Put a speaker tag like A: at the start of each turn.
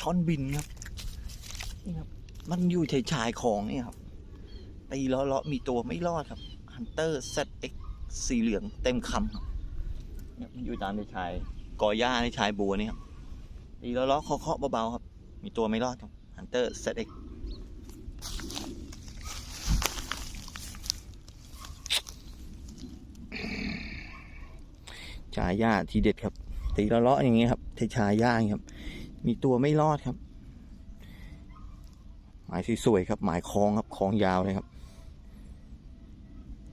A: ท่อนบินครับนี่ครับ มันอยู่ชายชายๆของนี่ครับตีล้อเลาะๆมีตัวไม่รอดครับฮันเตอร์ ZX สีเหลืองเต็มคำครับนี่มันอยู่ตามในชายกอหญ้าในชายบัวนี่ครับตีล้อเลาะๆเคาะๆเบาๆครับ มีตัวไม่รอดครับฮันเตอร์ ZX ชายหญ้าทีเด็ดครับ ตีละเลาะอย่างเงี้ยครับเทชายหญ้าอย่างเงี้ยครับ มีตัวไม่รอดครับ หมายสวยๆครับ หมายคลองครับคลองยาวเลยครับ